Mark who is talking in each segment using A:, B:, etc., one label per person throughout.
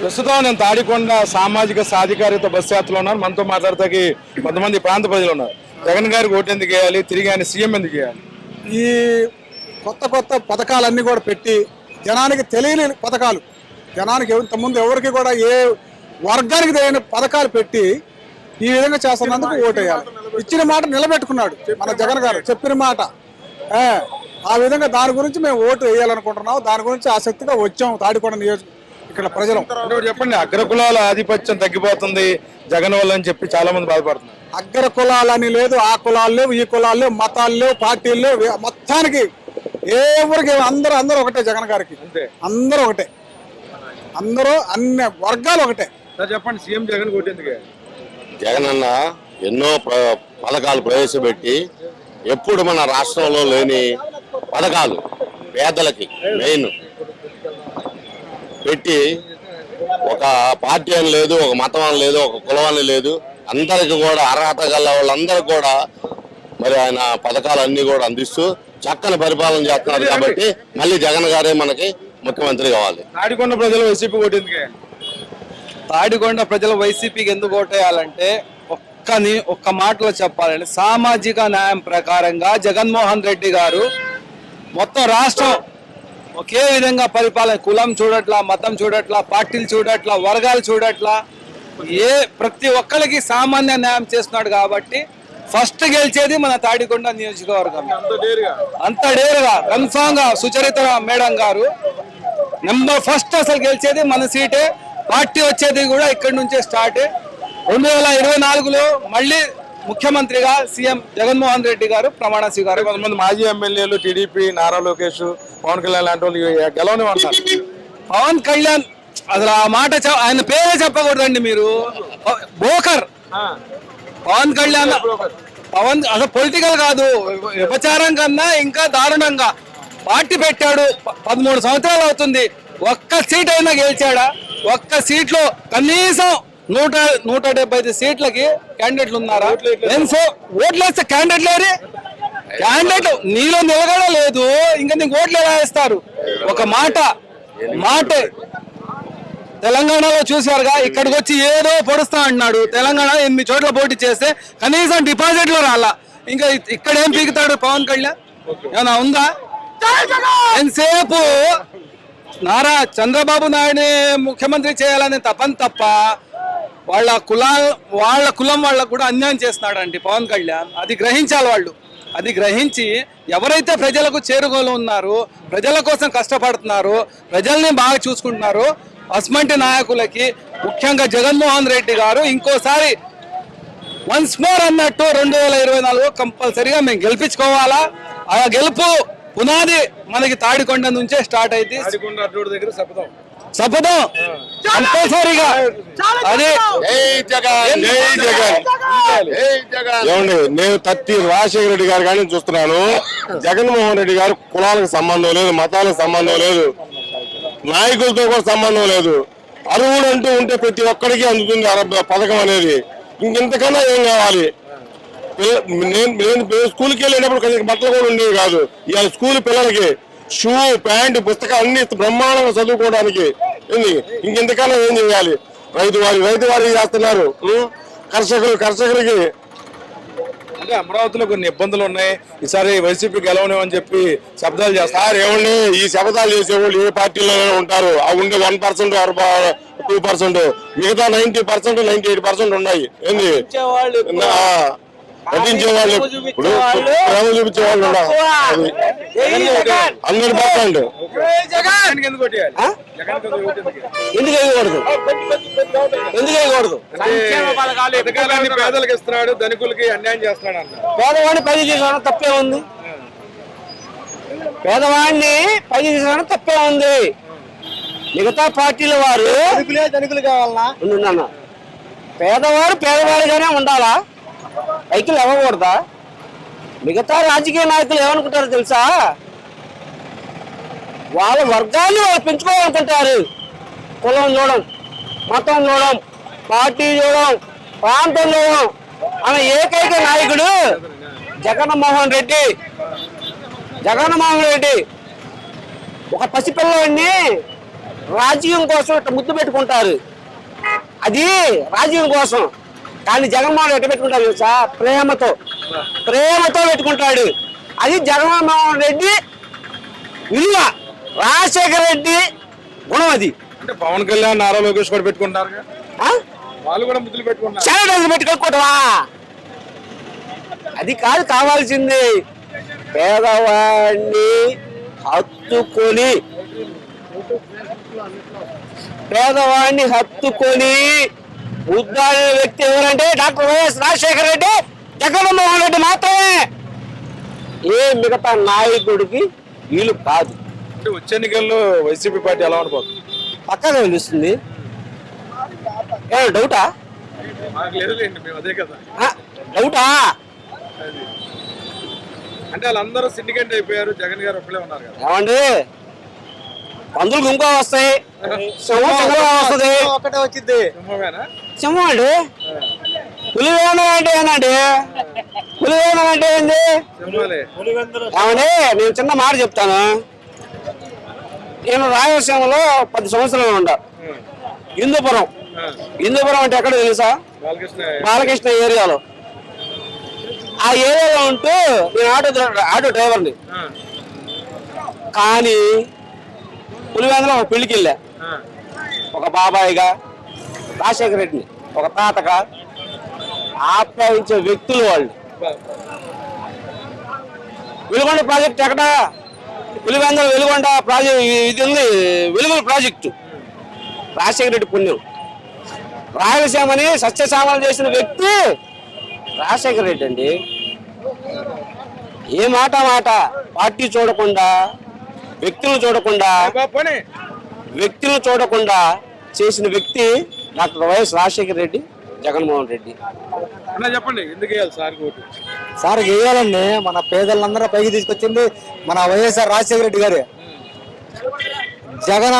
A: ప్రస్తుతం నేను తాడికొండ సామాజిక సాధికారిత బస్ యాత్రలో ఉన్నాను. మనతో మాట్లాడతాకి కొంతమంది ప్రాంత ప్రజలు ఉన్నారు. జగన్ గారికి ఓటు ఎందుకు వేయాలి? తిరిగి ఆయన సీఎం ఎందుకు వేయాలి
B: ఈ కొత్త కొత్త పథకాలన్నీ కూడా పెట్టి జనానికి తెలియని పథకాలు. జనానికి ఇంతకుముందు ముందు ఎవరికి కూడా ఏ వర్గానికి తెలియని పథకాలు పెట్టి ఈ విధంగా చేస్తున్నందుకు ఓటు వేయాలి ఇచ్చిన మాట నిలబెట్టుకున్నాడు మన జగన్ గారు. చెప్పిన మాట. ఆ విధంగా దాని గురించి మేము ఓటు వేయాలనుకుంటున్నాం దాని గురించి ఆసక్తిగా వచ్చాం తాడికొండ నియోజక ఇక్కడ ప్రజలు.
A: చెప్పండి అగ్రకులాల ఆధిపత్యం తగ్గిపోతుంది. జగన్ వల్ల అని చెప్పి చాలా మంది బాధపడుతున్నారు.
B: అగ్ర కులాలని లేదు ఆ కులాలు లేవు ఈ కులాలు లేవు మతాలు లేవు పార్టీలు లేవు. ఏ- మొత్తానికి ఎవరికి అందరూ అందరూ ఒకటే జగన్ గారికి.
A: అంతే.
B: అందరూ ఒకటే. అందరూ అన్ని వర్గాలు ఒకటే.
A: సార్ చెప్పండి సీఎం జగన్ వేయాలి
C: జగనన్న ఎన్నో పథకాలు ప్రవేశపెట్టి ఎప్పుడు మన రాష్ట్రంలో లేని పథకాలు పేదలకి మెయిన్. పెట్టి ఒక పార్టీ అని లేదు ఒక మతం అని లేదు ఒక కులం అని లేదు అందరికి కూడా అర్హత గల వాళ్ళందరికీ కూడా మరి ఆయన పథకాలన్నీ కూడా అందిస్తూ చక్కని పరిపాలన చేస్తున్నారు కాబట్టి మళ్ళీ జగన్ గారే మనకి ముఖ్యమంత్రి కావాలి.
A: తాడికొండ ప్రజలు వైసీపీ ఓటు ఎందుకు వేయాలి
D: తాడికొండ ప్రజలు వైసీపీకి ఎందుకు ఓటేయాలంటే ఒక్కని ఒక్క మాటలో చెప్పాలంటే సామాజిక న్యాయం ప్రకారంగా జగన్మోహన్ రెడ్డి గారు మొత్తం రాష్ట్రం ఒకే విధంగా పరిపాలన కులం చూడట్లా మతం చూడట్లా పార్టీలు చూడట్లా వర్గాలు చూడట్లా ఏ ప్రతి ఒక్కరికి సామాన్య న్యాయం చేస్తున్నాడు కాబట్టి ఫస్ట్ గెలిచేది మన తాడికొండ నియోజకవర్గం. అంత డేరుగా కన్ఫామ్గా సుచరిత మేడం గారు నెంబర్ ఫస్ట్ అసలు గెలిచేది మన సీటే. పార్టీ వచ్చేది కూడా ఇక్కడి నుంచే స్టార్ట్. రెండు వేల ఇరవై నాలుగులో మళ్ళీ ముఖ్యమంత్రిగా సీఎం జగన్మోహన్ రెడ్డి గారు ప్రమాణ స్వీకారం
A: కొంతమంది మాజీ ఎమ్మెల్యేలు టీడీపీ నారా లోకేష్ పవన్ కళ్యాణ్ లాంటి వాళ్ళు గెలవని అంటారు
D: పవన్ కళ్యాణ్ అసలు ఆ మాట ఆయన పేరే చెప్పకూడదండి మీరు. బోకర్. పవన్ కళ్యాణ్ పవన్ అసలు పొలిటికల్ కాదు. విభచారం కన్నా ఇంకా దారుణంగా పార్టీ పెట్టాడు. పదమూడు సంవత్సరాలు అవుతుంది. ఒక్క సీట్ అయినా గెలిచాడా? ఒక్క సీట్లో కనీసం నూట నూట డెబ్బై ఐదు సీట్లకి క్యాండిడేట్లు ఉన్నారా? సో ఓట్లు వేస్తే క్యాండిడేట్ లేరే. క్యాండిడేట్ నీలో నిలగడ లేదు. ఇంకా నీకు ఓట్లు ఎలా వేస్తారు? ఒక మాట మాటే. తెలంగాణలో చూసారుగా ఇక్కడికి వచ్చి ఏదో పొడుస్తా అంటున్నాడు. తెలంగాణ ఎనిమిది చోట్ల పోటీ చేస్తే కనీసం డిపాజిట్లు రాలా. ఇంకా ఇక్కడ ఏం పీకుతాడు పవన్ కళ్యాణ్? ఏమన్నా ఉందా? ఎంతసేపు నారా చంద్రబాబు నాయుడు ముఖ్యమంత్రి చేయాలని తపని తప్ప వాళ్ళ కులా వాళ్ళ కులం వాళ్ళకు కూడా అన్యాయం చేస్తున్నాడండి పవన్ కళ్యాణ్. అది గ్రహించాలి వాళ్ళు. అది గ్రహించి ఎవరైతే ప్రజలకు చేరుగోలు ఉన్నారో ప్రజల కోసం కష్టపడుతున్నారో ప్రజల్ని బాగా చూసుకుంటున్నారు అస్మంటి నాయకులకి ముఖ్యంగా జగన్మోహన్ రెడ్డి గారు ఇంకోసారి వన్స్ మోర్ అన్నట్టు రెండు వేల ఇరవై నాలుగు కంపల్సరిగా మేము గెలిపించుకోవాలా? ఆ గెలుపు పునాది మనకి తాడికొండ నుంచే స్టార్ట్ అయింది.
A: దగ్గర శపథం
D: కంపల్సరీగా. అది
C: జై జగన్ జై జగన్. జై జగన్. ఏమండి నేను తత్తి రాజశేఖర రెడ్డి గారు కానీ చూస్తున్నాను. జగన్మోహన్ రెడ్డి గారు కులాలకు సంబంధం లేదు మతాలకు సంబంధం లేదు నాయకులతో కూడా సంబంధం లేదు. అరువుడు అంటూ ఉంటే ప్రతి ఒక్కడికి అందుతుంది పథకం అనేది. ఇంకెంతకన్నా ఏం కావాలి? నేను నేను స్కూల్కి వెళ్ళేటప్పుడు కొంచెం బట్టలు కూడా ఉండేవి కాదు. ఇవాళ స్కూల్ పిల్లలకి షూ ప్యాంట్ పుస్తకాలు అన్ని బ్రహ్మాండంగా చదువుకోవడానికి. ఏంది? ఇంకెంతకన్నా ఏం చేయాలి? రైతు వారి రైతు వారి చేస్తున్నారు? కర్షకులు కర్షకులకి.
A: అంటే అమరావతిలో కొన్ని ఇబ్బందులు ఉన్నాయి. ఈసారి వైసీపీ గెలవనేమని చెప్పి శబ్దాలు చేస్తారు
C: సార్ ఏమండి ఈ శపథాలు చేసేవాళ్ళు ఏ పార్టీలోనే ఉంటారు? ఆ ఉండే వన్ పర్సెంట్ టూ పర్సెంట్ మిగతా ninety percent ninety eight percent ఉన్నాయి. ఏంది? నటించే వాళ్ళు ఇప్పుడు ప్రేమ చూపించే వాళ్ళు పర్సెంట్
A: ఎందుకు ఎందుకు
E: వేయకూడదు? వేయకూడదు?
A: పేదలకు ఇస్తున్నాడు ధనికులకి అన్యాయం చేస్తున్నాడు అన్న
E: పేదవాడిని పైకి తీసుకోవడం తప్పే ఉంది. పేదవాడిని పైకి తీసుకోవడం తప్పే ఉంది. మిగతా పార్టీల వారు
B: ధనికులు కావాలన్నా.
E: ఉండుండన్న. పేదవారు పేదవాడిగానే ఉండాలా? పైకి లేవకూడదా మిగతా రాజకీయ నాయకులు ఏమనుకుంటారో తెలుసా? వాళ్ళ వర్గాన్ని వాళ్ళు పెంచుకోవాలనుకుంటారు. కులం చూడం మతం చూడం పార్టీ చూడం ప్రాంతం చూడం అనే ఏకైక నాయకుడు జగన్మోహన్ రెడ్డి. జగన్మోహన్ రెడ్డి ఒక పసిపిల్లవాడిని రాజకీయం కోసం ఇట్లా ముద్దు పెట్టుకుంటారు. అది రాజకీయం కోసం. కానీ జగన్మోహన్ ఎట్లా పెట్టుకుంటారు తెలుసా? ప్రేమతో. ప్రేమతో పెట్టుకుంటాడు. అది జగన్మోహన్ రెడ్డి విలువ. రాజశేఖర రెడ్డి గుణం అది.
A: అంటే పవన్ కళ్యాణ్ నారా లోకేష్ కూడా పెట్టుకుంటారు
E: ఆ?
A: వాళ్ళు కూడా ముద్దులు పెట్టుకుంటారు
E: శానిటైజర్ పెట్టుకోవటమా అది కాదు కావాల్సింది. పేదవాడిని హత్తుకొని. పేదవాడిని హత్తుకొని ఉద్దాడిన వ్యక్తి ఎవరంటే డాక్టర్ వైఎస్ రాజశేఖర రెడ్డి జగన్మోహన్ రెడ్డి మాత్రమే. ఏ మిగతా నాయకుడికి వీలు కాదు.
A: అంటే వచ్చే ఎన్నికల్లో వైసీపీ పార్టీ ఎలా ఉండబోతుంది?
E: పక్కగా తెలుస్తుంది ఏ డౌటా? డౌటా?
A: అంటే వాళ్ళందరూ సిండికేట్ అయిపోయారు జగన్ గారు ఒక్కలే ఉన్నారు కదా.
E: ఏమండి? పందులు గుంకో వస్తాయి. వస్తుంది.
F: ఒకటే వచ్చింది.
E: సింహం అండి పులివేనం అంటే ఏంటండి పులివేనం అంటే ఏంది? ఏమండి నేను చిన్న మాట చెప్తాను. నేను రాయలసీమలో పది సంవత్సరాలు ఉండ. హిందూపురం హిందూపురం అంటే ఎక్కడ తెలుసా?
A: బాలకృష్ణ
E: ఏరియాలో. ఆ ఏరియాలో ఉంటూ నేను ఆటో ఆటో డ్రైవర్ని. కానీ పులివేంద్రలో ఒక పెళ్ళికి వెళ్ళా ఒక బాబాయిగా రాజశేఖర రెడ్డిని. ఒక తాతగా ఆప్యాయించే వ్యక్తులు వాళ్ళు. వెలుగొండ ప్రాజెక్ట్ ఎక్కడ? వెలుగొండ వెలుగొండ ప్రాజెక్ట్ ఇది ఉంది వెలుగుల ప్రాజెక్టు. రాజశేఖర రెడ్డి పుణ్యం. రాయలసీమని సస్యశామలు చేసిన వ్యక్తి రాజశేఖర రెడ్డి అండి. ఏ మాట మాట? పార్టీ చూడకుండా వ్యక్తులు చూడకుండా. వ్యక్తులను చూడకుండా చేసిన వ్యక్తి డాక్టర్ వైఎస్ రాజశేఖర రెడ్డి జగన్మోహన్ రెడ్డి.
A: అన్నా చెప్పండి ఎందుకు వేయాలి సార్ ఓటు?
F: సార్ వేయాలండి మన పేదలందరూ పైకి తీసుకొచ్చింది మన వైఎస్ఆర్ రాజశేఖర రెడ్డి గారు. జగన్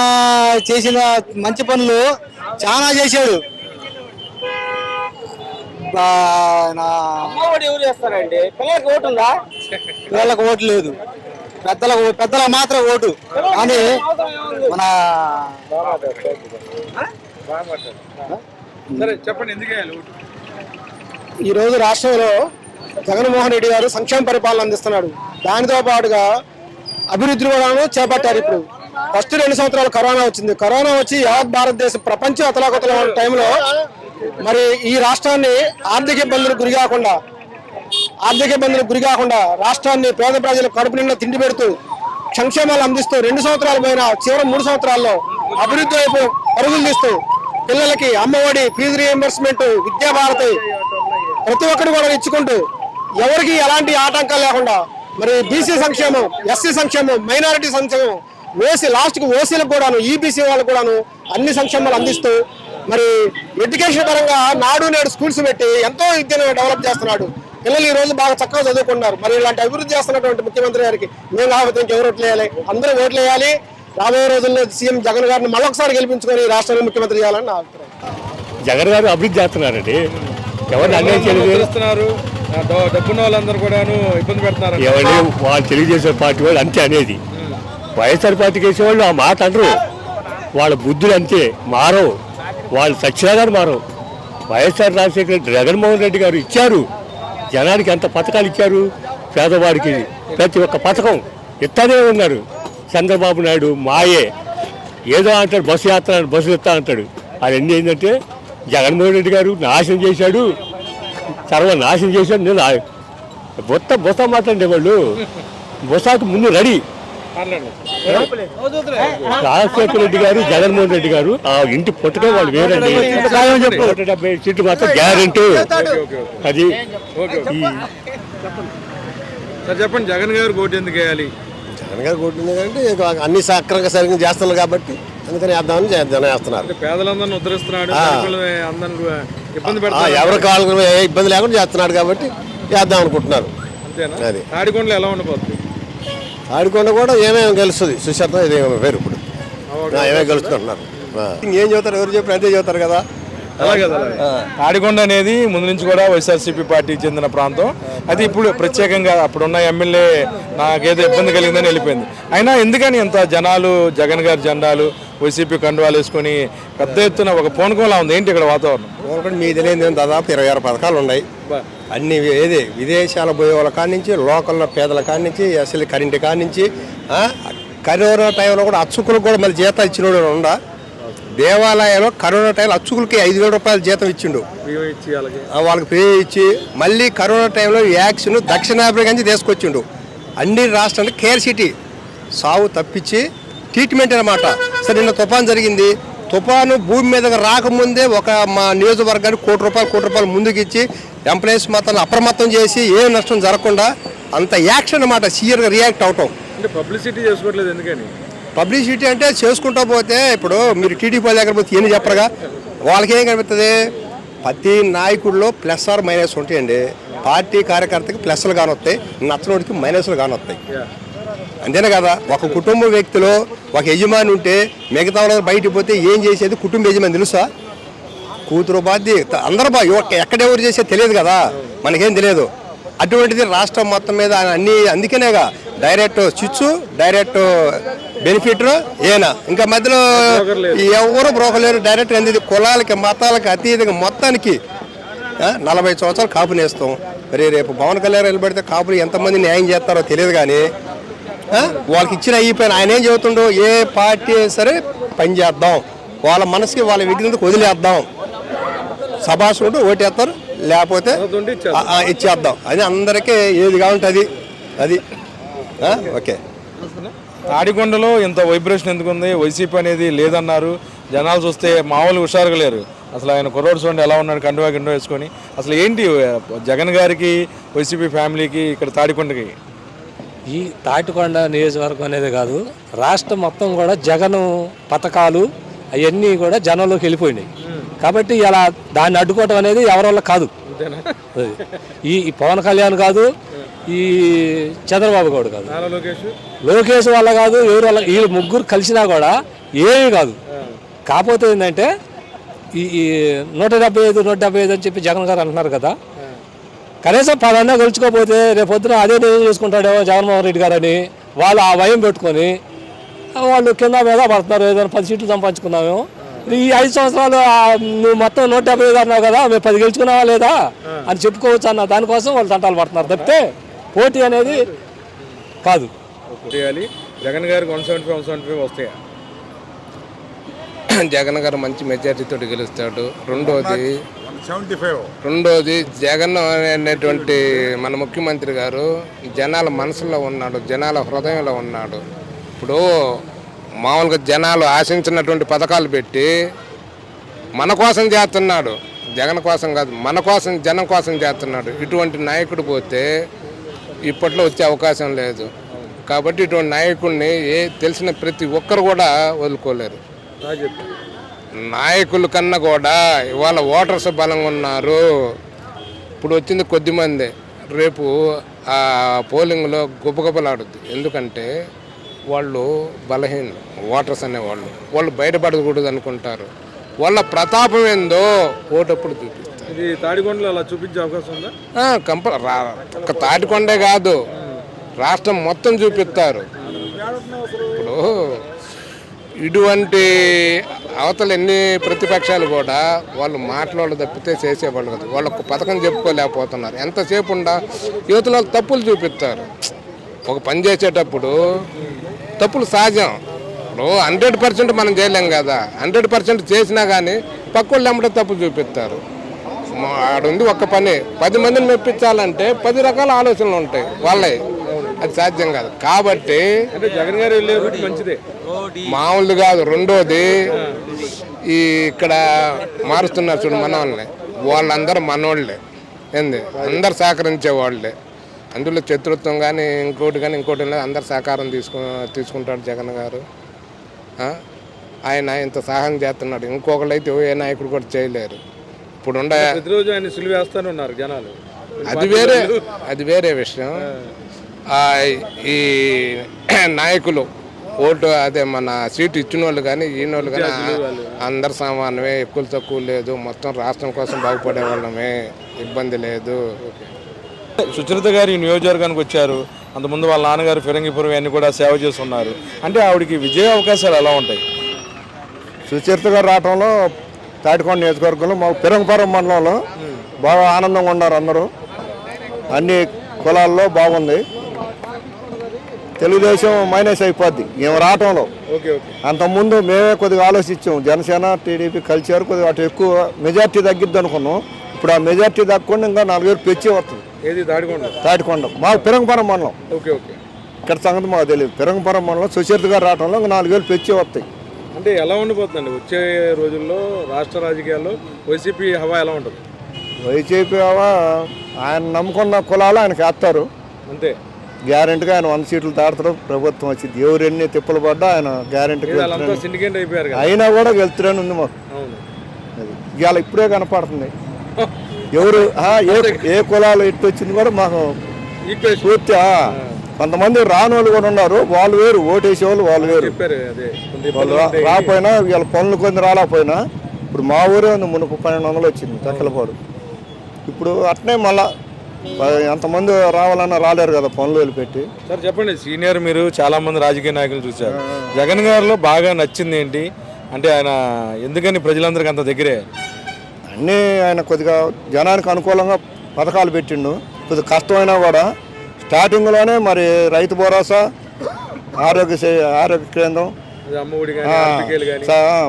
F: చేసిన మంచి పనులు చాలా చేశాడు.
E: ఎవరు చేస్తారండి? పిల్లలకి ఓటు ఉందా?
F: వీళ్ళకి ఓటు లేదు. పెద్దలకు పెద్దలకు మాత్రం ఓటు. కానీ మన.
A: సరే చెప్పండి ఎందుకు ఈరోజు
F: ఈ రోజు రాష్ట్రంలో జగన్మోహన్ రెడ్డి గారు సంక్షేమ పరిపాలన అందిస్తున్నాడు. దానితో పాటుగా అభివృద్ధి కూడా చేపట్టారు ఇప్పుడు. ఫస్ట్ రెండు సంవత్సరాలు కరోనా వచ్చింది. కరోనా వచ్చి యావత్ భారతదేశం ప్రపంచం అతలాకుతల టైంలో మరి ఈ రాష్ట్రాన్ని ఆర్థిక ఇబ్బందులకు గురి కాకుండా ఆర్థిక ఇబ్బందులకు గురి కాకుండా రాష్ట్రాన్ని పేద ప్రజలకు కడుపు నిండా తిండి పెడుతూ సంక్షేమాలు అందిస్తూ రెండు సంవత్సరాలు పైన చివరి మూడు సంవత్సరాల్లో అభివృద్ధి వైపు పరుగులు తీస్తూ పిల్లలకి అమ్మఒడి ఫీజు రియంబర్స్మెంట్ విద్యా భారతి ప్రతి ఒక్కరు కూడా ఇచ్చుకుంటూ ఎవరికి ఎలాంటి ఆటంకాలు లేకుండా మరి బీసీ సంక్షేమం ఎస్సీ సంక్షేమం మైనారిటీ సంక్షేమం ఓసీ లాస్ట్కి ఓసీలకు కూడాను ఈబీసీ వాళ్ళకు కూడాను అన్ని సంక్షేమాలు అందిస్తూ మరి ఎడ్యుకేషన్ పరంగా నాడు నేడు స్కూల్స్ పెట్టి ఎంతో విద్యను డెవలప్ చేస్తున్నాడు. పిల్లలు ఈ రోజు బాగా చక్కగా చదువుకున్నారు మరి ఇలాంటి అభివృద్ధి చేస్తున్నటువంటి ముఖ్యమంత్రి గారికి మేము కాకపోతే ఇంకెవరు ఓట్లు వేయాలి? అందరూ ఓట్లు వేయాలి. రాబోయే రోజుల్లో సీఎం జగన్ గారిని మళ్ళొకసారి గెలిపించుకొని రాష్ట్రాన్ని ముఖ్యమంత్రి చేయాలని నా అభిప్రాయం.
G: జగన్ గారు అభివృద్ధి చేస్తున్నారండి. ఎవరిని అన్యాయం చేయలేదు.
A: డబ్బున్న వాళ్ళందరూ కూడాను ఇబ్బంది పెడుతున్నారు
G: ఎవరిని వాళ్ళు తెలుగుదేశం పార్టీ వాళ్ళు అంతే అనేది. వైఎస్ఆర్ పార్టీకి వేసే వాళ్ళు ఆ మాట అనరు. వాళ్ళ బుద్ధులు అంతే మారవు వాళ్ళు సచ్చినా కానీ మారవు వైఎస్ఆర్ రాజశేఖర రెడ్డి జగన్మోహన్ రెడ్డి గారు ఇచ్చారు. జనానికి ఎంత పథకాలు ఇచ్చారు? పేదవాడికి ప్రతి ఒక్క పథకం ఇస్తానే ఉన్నారు. చంద్రబాబు నాయుడు మాయే. ఏదో అంటాడు బస్సు యాత్ర బస్సు ఎత్తా అంటాడు. అవన్నీ ఏంటంటే జగన్మోహన్ రెడ్డి గారు నాశనం చేశాడు. సర్వనాశనం చేశాడు. నేను బొత్త బొత్త మాట్లాడే వాళ్ళు బొసాకు ముందు రెడీ. రాజశేఖర రెడ్డి గారు జగన్మోహన్ రెడ్డి గారు ఆ ఇంటి పుట్టకే వాళ్ళు వేరండి. నూట డెబ్బై సీట్లు మాత్రం గ్యారంటీ. అది
A: చెప్పండి. జగన్ గారు ఓటు ఎందుకు వేయాలి?
H: జగన్ గారు కొట్టింది అంటే ఇక అన్ని సక్రంగా సరిగ్గా చేస్తున్నారు కాబట్టి అందుకని వేద్దామని జనం వేస్తున్నారు
A: అంటే పేదలందరిని ఉద్ధరిస్తున్నాడు ఇబ్బంది
H: ఎవరి కాళ్ళు ఏ ఇబ్బంది లేకుండా చేస్తున్నాడు కాబట్టి వేద్దాం అనుకుంటున్నారు.
A: అంతేనా?
H: అది.
A: తాడికొండలు ఎలా ఉండబోతుంది
H: ఆడుకుండా కూడా ఏమేమి గెలుస్తుంది? సుశాంత ఇది వేరు ఇప్పుడు. ఏమేమి గెలుస్తుంటున్నారు ఇంకేం చెబుతారు ఎవరు చెప్పిన అంతే చెబుతారు కదా.
A: తాడికొండ అనేది ముందు నుంచి కూడా వైఎస్ఆర్సీపీ పార్టీకి చెందిన ప్రాంతం. అది ఇప్పుడు ప్రత్యేకంగా అప్పుడున్న ఎమ్మెల్యే నాకేదో ఇబ్బంది కలిగిందని వెళ్ళిపోయింది. అయినా ఎందుకని ఇంత జనాలు జగన్ గారి జెండాలు వైసీపీ కండువాలు వేసుకొని పెద్ద ఎత్తున ఒక పూనకంలా ఉంది? ఏంటి ఇక్కడ వాతావరణం?
I: ఒకటి మీ తెలియదు దాదాపు ఇరవై ఆరు పథకాలు ఉన్నాయి. అన్ని ఏది? విదేశాల పోయే వాళ్ళ కాడి నుంచి లోకల్లో పేదల కాడి నుంచి అసలు కరెంటు కాడి నుంచి ఆ, కరోనా టైంలో కూడా అచ్చుకులకు కూడా మళ్ళీ జీతం ఇచ్చిన ఉండా? దేవాలయంలో కరోనా టైంలో అచ్చుకులకి ఐదు వేల రూపాయల జీతం ఇచ్చిండు. వాళ్ళకి. పే ఇచ్చి మళ్ళీ కరోనా టైంలో వ్యాక్సిన్ దక్షిణాఫ్రికా నుంచి తీసుకొచ్చిండు. అన్ని రాష్ట్రాలు కేర్ సిటీ సావు తప్పించి ట్రీట్మెంట్ అనమాట సరే నిన్న తుఫాన్ జరిగింది. తుఫాను భూమి మీదకి రాకముందే ఒక మా నియోజకవర్గానికి కోటి రూపాయలు కోటి రూపాయలు ముందుకు ఇచ్చి ఎంప్లాయీస్ మొత్తం అప్రమత్తం చేసి ఏ నష్టం జరగకుండా అంత యాక్షన్ అనమాట సీరియర్గా రియాక్ట్ అవటం.
A: అంటే పబ్లిసిటీ చేసుకోవట్లేదు ఎందుకని?
I: పబ్లిసిటీ అంటే చేసుకుంటా పోతే ఇప్పుడు మీరు టీడీపీ వాళ్ళ దగ్గర పోతే ఏం చెప్పరుగా? వాళ్ళకి ఏం కనిపిస్తుంది ప్రతి నాయకుడిలో ప్లస్ ఆర్ మైనస్ ఉంటాయండి. పార్టీ కార్యకర్తకి ప్లస్లు కానొస్తాయి నచ్చనోడికి మైనస్లు కానొస్తాయి అంతేనే కదా? ఒక కుటుంబ వ్యక్తిలో ఒక యజమాని ఉంటే మిగతా వాళ్ళ బయటికి పోతే ఏం చేసేది? కుటుంబ యజమాని తెలుసా? కూతురు బాధ్య అందరూ బా ఎక్కడెవరు చేసే తెలియదు కదా? మనకేం తెలియదు. అటువంటిది రాష్ట్రం మొత్తం మీద అన్ని అందుకనేగా డైరెక్ట్ స్విచ్ డైరెక్ట్ బెనిఫిట్ ఏనా? ఇంకా మధ్యలో ఎవరు బ్రోకర్ లేరు? డైరెక్ట్ అంది కులాలకి మతాలకి అతీతంగా మొత్తానికి నలభై సంవత్సరాలు కాపు నేస్తాం. మరి రేపు పవన్ కళ్యాణ్ నిలబడితే కాపులు ఎంతమంది న్యాయం చేస్తారో తెలియదు కానీ వాళ్ళకి ఇచ్చిన అయిపోయిన ఆయన ఏం చెబుతుండో ఏ పార్టీ అయినా సరే పని చేద్దాం. వాళ్ళ మనసుకి వాళ్ళ విఘ్నతకు వదిలేద్దాం. సభాష్ ఉంటే ఓటేస్తారు. లేకపోతే ఇచ్చేద్దాం. అది అందరికీ ఏది కావాలంటే అది. ఆ, ఓకే.
A: తాడికొండలో ఇంత వైబ్రేషన్ ఎందుకు ఉంది వైసీపీ అనేది లేదన్నారు. జనాలు చూస్తే మామూలు హుషారుగా లేరు. అసలు ఆయన కుర్రోడు చూడండి ఎలా ఉన్నాడు కండువా గిండువా వేసుకొని. అసలు ఏంటి జగన్ గారికి వైసీపీ ఫ్యామిలీకి ఇక్కడ తాడికొండకి?
J: ఈ తాటికొండ నియోజకవర్గం అనేది కాదు రాష్ట్రం మొత్తం కూడా జగన్ పథకాలు అవన్నీ కూడా జనంలోకి వెళ్ళిపోయినాయి. కాబట్టి ఇలా దాన్ని అడ్డుకోవటం అనేది ఎవరి వల్ల కాదు. ఈ పవన్ కళ్యాణ్ కాదు ఈ చంద్రబాబు గౌడ్ కాదు.
A: లోకేష్?
J: లోకేష్ వల్ల కాదు ఎవరు వల్ల ఈ ముగ్గురు కలిసినా కూడా ఏమీ కాదు. కాకపోతే ఏంటంటే ఈ నూట డెబ్బై ఐదు నూట డెబ్బై ఐదు అని చెప్పి జగన్ గారు అంటున్నారు కదా. కనీసం పదన్నా గెలుచుకోకపోతే రేపు పొద్దున అదే నేను చూసుకుంటాడేమో జగన్మోహన్ రెడ్డి గారు అని వాళ్ళు ఆ భయం పెట్టుకొని వాళ్ళు కింద మీద పడుతున్నారు ఏదైనా పది సీట్లు సంపాదించుకున్నామేమో. ఈ ఐదు సంవత్సరాలు నువ్వు మొత్తం నూట డెబ్బై ఐదు అన్నావు కదా మేము పది గెలుచుకున్నావా లేదా అని చెప్పుకోవచ్చు అన్న దానికోసం వాళ్ళు తంటాలు పడుతున్నారు. తప్పితే పోటీ అనేది కాదు.
A: చేయాలి. జగన్ గారికి one seventy five one seventy five వస్తాయా?
K: జగన్ గారు మంచి మెజారిటీతో గెలుస్తాడు. రెండోది రెండోది జగన్ అనేటువంటి మన ముఖ్యమంత్రి గారు జనాల మనసులో ఉన్నాడు జనాల హృదయంలో ఉన్నాడు. ఇప్పుడు మామూలుగా జనాలు ఆశించినటువంటి పథకాలు పెట్టి మన కోసం చేస్తున్నాడు. జగన్ కోసం కాదు మన కోసం జనం కోసం చేస్తున్నాడు. ఇటువంటి నాయకుడు పోతే ఇప్పట్లో వచ్చే అవకాశం లేదు. కాబట్టి ఇటువంటి నాయకుడిని ఏ తెలిసిన ప్రతి ఒక్కరు కూడా వదులుకోలేరు. నాయకుల కన్నా కూడా ఇవాళ ఓటర్స్ బలంగా ఉన్నారు. ఇప్పుడు వచ్చింది కొద్దిమంది రేపు ఆ పోలింగ్లో గుబగుబలాడుద్ది. ఎందుకంటే వాళ్ళు బలహీనం ఓటర్స్ అనేవాళ్ళు. వాళ్ళు బయటపడకూడదు అనుకుంటారు వాళ్ళ ప్రతాపం ఏందో ఓటప్పుడు చూపిస్తారు
A: ఇది తాడికొండలో అలా చూపించే అవకాశం ఉందా?
K: ఆ, ఒక తాటికొండే కాదు. రాష్ట్రం మొత్తం చూపిస్తారు. ఇప్పుడు ఇటువంటి అవతల ఎన్ని ప్రతిపక్షాలు కూడా వాళ్ళు మాట్లాడు తప్పితే చేసేవాళ్ళు కదా. వాళ్ళకు పథకం చెప్పుకోలేకపోతున్నారు. ఎంతసేపు ఉండా యువతలో తప్పులు చూపిస్తారు. ఒక పని చేసేటప్పుడు తప్పులు సహజం. ఇప్పుడు హండ్రెడ్ పర్సెంట్ మనం చేయలేం కదా. హండ్రెడ్ పర్సెంట్ చేసినా కానీ పక్కళ్ళు ఎమ్మటే తప్పు చూపిస్తారు. ఆడుంది ఒక్క పని. పది మందిని మెప్పించాలంటే పది రకాల ఆలోచనలు ఉంటాయి. వాళ్ళే. అది సాధ్యం కాదు. కాబట్టి
A: జగన్ గారు మంచిదే.
K: మామూలు కాదు. రెండోది ఈ ఇక్కడ మారుస్తున్నారు చూడు మన వాళ్ళని వాళ్ళందరూ మనోళ్ళే. ఏంది? అందరు సహకరించే వాళ్ళే. అందులో శత్రుత్వం కానీ ఇంకోటి కానీ ఇంకోటి లేదు. అందరు సహకారం తీసుకు తీసుకుంటాడు జగన్ గారు? ఆయన ఇంత సహాయం చేస్తున్నాడు. ఇంకొకళ్ళు అయితే ఏ నాయకుడు కూడా చేయలేరు. ఇప్పుడు
A: ప్రతిరోజు ఆయన సిలువ వేస్తానే ఉన్నారు జనాలు.
K: అది వేరే అది వేరే విషయం. ఆ, ఈ నాయకులు ఓటు అదే మన సీటు ఇచ్చిన వాళ్ళు కానీ ఈయన వాళ్ళు కానీ అందరు సమానమే ఎక్కువ తక్కువ లేదు. మొత్తం రాష్ట్రం కోసం బాగుపడే వాళ్ళమే. ఇబ్బంది లేదు.
A: సుచరిత గారు ఈ నియోజకవర్గానికి వచ్చారు. అంతకుముందు వాళ్ళ నాన్నగారు ఫిరంగిపురం అన్ని కూడా సేవ చేస్తున్నారు. అంటే ఆవిడకి విజయ అవకాశాలు ఎలా ఉంటాయి?
H: సుచరిత గారు రావటంలో తాటికొండ నియోజకవర్గంలో మా పిరంగపురం మండలంలో బాగా ఆనందంగా ఉన్నారు అందరూ. అన్ని కులాల్లో బాగుంది. తెలుగుదేశం మైనస్ అయిపోద్ది. మేము రావటంలో. అంతకుముందు మేమే కొద్దిగా ఆలోచించాం. జనసేన టీడీపీ కలిసారు కొద్దిగా అటు ఎక్కువ మెజార్టీ తగ్గిద్ది అనుకున్నాం. ఇప్పుడు ఆ మెజార్టీ తగ్గకుండా ఇంకా నాలుగేళ్ళు పెంచి వస్తుంది.
A: ఏది?
H: తాటికొండ. మా పిరంగపురం మండలం.
A: Okay okay.
H: ఇక్కడ సంగతి మాకు తెలియదు. పిరంగపురం మండలం సుచరిత గారు రావటంలో ఇంకా నాలుగేళ్ళు పెంచి వస్తాయి.
A: అంటే ఎలా ఉండిపోతుందండి వచ్చే రోజుల్లో రాష్ట్ర రాజకీయాల్లో వైసీపీ హవా ఎలా ఉంటుంది?
H: వైసీపీ ఏమో ఆయన నమ్ముకున్న కులాలు ఆయనకి వేస్తారు
A: అంతే.
H: గ్యారెంటీగా ఆయన వంద సీట్లు దాడతారు ప్రభుత్వం వచ్చింది ఎవరు ఎన్ని తిప్పలు పడ్డా ఆయన గ్యారెంటీగా
A: కదా.
H: అయినా కూడా గెలుస్తారని ఉంది మాకు. ఇవాళ ఇప్పుడే కనపడుతుంది. ఎవరు? ఆ, ఏ కులాలు ఎట్టు వచ్చింది కూడా మాకు పూర్తి కొంతమంది రాని వాళ్ళు కూడా ఉన్నారు. వాళ్ళు వేరు ఓటేసే వాళ్ళు వాళ్ళు వేరు. వాళ్ళు. రాకపోయినా వీళ్ళ పనులు కొన్ని రాలేకపోయినా ఇప్పుడు మా ఊరే ఉంది మునుపు పన్నెండు వందలు వచ్చింది తక్కలపాడు. ఇప్పుడు అట్నే మళ్ళా ఎంతమంది రావాలన్నా రాలేరు కదా పనులు వదిలిపెట్టి
A: సార్ చెప్పండి సీనియర్ మీరు చాలా మంది రాజకీయ నాయకులు చూశారు. జగన్ గారిలో బాగా నచ్చింది ఏంటి? అంటే ఆయన ఎందుకని ప్రజలందరికీ అంత దగ్గరే?
H: అన్నీ ఆయన కొద్దిగా జనానికి అనుకూలంగా పథకాలు పెట్టిండు. కొద్దిగా కష్టమైనా కూడా స్టార్టింగ్లోనే మరి రైతు భరోసా ఆరోగ్య ఆరోగ్య కేంద్రం.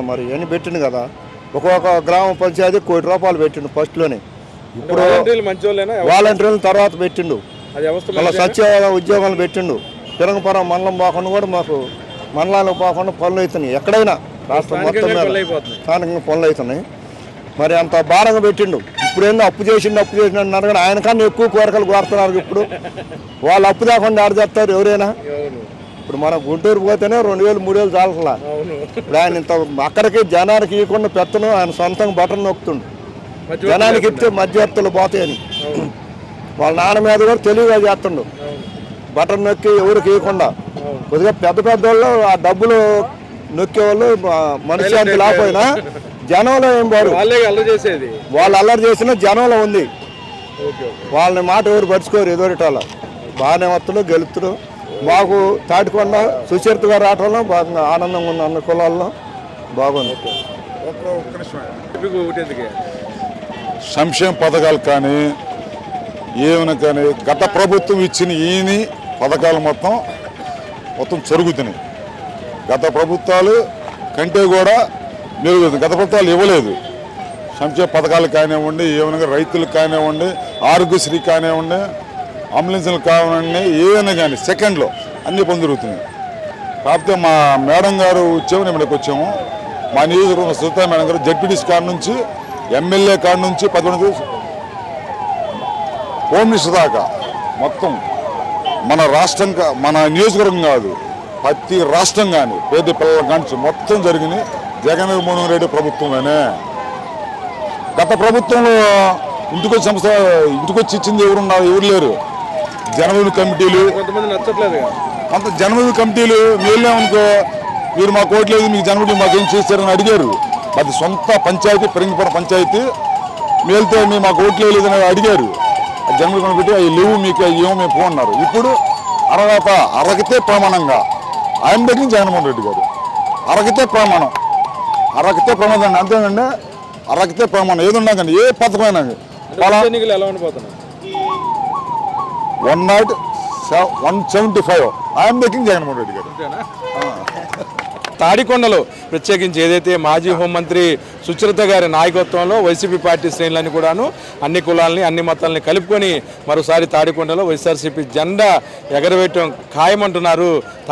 H: మరి ఇవన్నీ పెట్టిండు కదా. ఒక్కొక్క గ్రామ పంచాయతీ కోటి రూపాయలు పెట్టిండు ఫస్ట్లోనే. ఇప్పుడు
A: వాలంటీర్లు
H: తర్వాత పెట్టిండు. మళ్ళీ
A: మంచిదేనా?
H: సత్య ఉద్యోగాలు పెట్టిండు. తిరంగపురం మండలం పోకుండా కూడా మాకు మండలాలకు పోకుండా పనులు అవుతున్నాయి ఎక్కడైనా రాష్ట్రం మొత్తం మీద. స్థానికంగా పనులు అవుతున్నాయి మరి అంత భారంగా పెట్టిండు. ఇప్పుడు ఏందో అప్పు చేసిండు అప్పు చేసిండు అన్నారు కానీ ఆయన కన్నా ఎక్కువ కోరికలు కోరుతున్నారు ఇప్పుడు. వాళ్ళు అప్పు దాకుండా ఆడ చేస్తారు ఎవరైనా. ఇప్పుడు మనం గుంటూరు పోతేనే రెండు వేలు మూడు వేలు
A: అవును.
H: ఇప్పుడు ఆయన ఇంత అక్కడికి జనానికి ఇవ్వకుండా పెత్తను ఆయన సొంతంగా బటన్ నొక్కుతుండు. జనానికి ఇస్తే మధ్యవర్తులు పోతాయని. వాళ్ళ నాన్న మీద కూడా తెలివిగా చేస్తుండు. బటన్ నొక్కి ఎవరికి ఇవ్వకుండా. కొద్దిగా పెద్ద పెద్ద వాళ్ళు ఆ డబ్బులు నొక్కే వాళ్ళు మనిషి అంత లేకపోయినా జనంలో ఏం బారు?
A: వాళ్ళే అల్లరి చేసేది.
H: వాళ్ళు అల్లరి చేసిన జనంలో ఉంది.
A: Okay okay.
H: వాళ్ళని మాట ఎవరు పరుచుకోరు ఎదురుటాల బాగానే వస్తున్నారు గెలుతురు మాకు తాటికొండ సుచరిత గారు రావటంలో బాగా ఆనందంగా ఉంది అన్న కులాల్లో బాగుంది.
L: సంక్షేమ పథకాలు కానీ ఏమైనా కానీ గత ప్రభుత్వం ఇచ్చిన ఈని పథకాలు మొత్తం మొత్తం జరుగుతున్నాయి గత ప్రభుత్వాలు కంటే కూడా నిలుగుతుంది గత ప్రభుత్వాలు ఇవ్వలేదు. సంక్షేమ పథకాలు కానివ్వండి ఏమైనా రైతులకు కానివ్వండి ఆరోగ్యశ్రీ కానివ్వండి అంబులెన్స్లు కానివ్వండి ఏమైనా కానీ సెకండ్లో అన్నీ పనులు కాకపోతే మా మేడం గారు వచ్చాము నేను ఇక్కడికి వచ్చాము. మా నియోజకవర్గం సుతా మేడం గారు జడ్పీటీసీ కాడ నుంచి ఎమ్మెల్యే కాడ నుంచి పదకొండు హోమ్ మినిస్టర్ దాకా మొత్తం మన రాష్ట్రం కా- మన నియోజకవర్గం కాదు ప్రతి రాష్ట్రం కానీ పేద పిల్లల కానీ మొత్తం జరిగినాయి. జగన్మోహన్ రెడ్డి ప్రభుత్వంలోనే గత ప్రభుత్వంలో ఇంటికొచ్చి సంస్థ ఇంటికొచ్చి ఇచ్చింది ఎవరున్నారు ఎవరు లేరు. జనవరి కమిటీలు.
A: కొంతమంది నచ్చట్లేదు కదా.
L: అంత జనవరి కమిటీలు మేలేమనుకో మీరు మా కోట్లేదు మీకు జనవరి మాకేం చేశారని అడిగారు. అది సొంత పంచాయతీ పెరింగిపురం పంచాయతీ. మేలితే మేము మాకు ఓట్లు లేదని అడిగారు. ఆ జనవరి కమిటీ అవి లేవు మీకు ఏమో మేము పో అన్నారు ఇప్పుడు అర్హత అరగితే ప్రమాణంగా. ఆయన దగ్గర జగన్మోహన్ రెడ్డి గారు. అరగితే ప్రమాణం. అరగితే ప్రమాదం అంతేనండి. అరగితే ప్రమాణం ఏది కానీ ఏ పథకమైనా
A: ఎన్నికలు ఎలా ఉండిపోతున్నాయి
L: one not one seventy five. ఆయన దగ్గర జగన్మోహన్ రెడ్డి గారు.
A: తాడికొండలో ప్రత్యేకించి ఏదైతే మాజీ హోంమంత్రి సుచరిత గారి నాయకత్వంలో వైసీపీ పార్టీ శ్రేణులని కూడాను అన్ని కులాలని అన్ని మతాలని కలుపుకొని మరోసారి తాడికొండలో వైఎస్ఆర్సీపీ జెండా ఎగరవేయటం ఖాయమంటున్నారు తాడి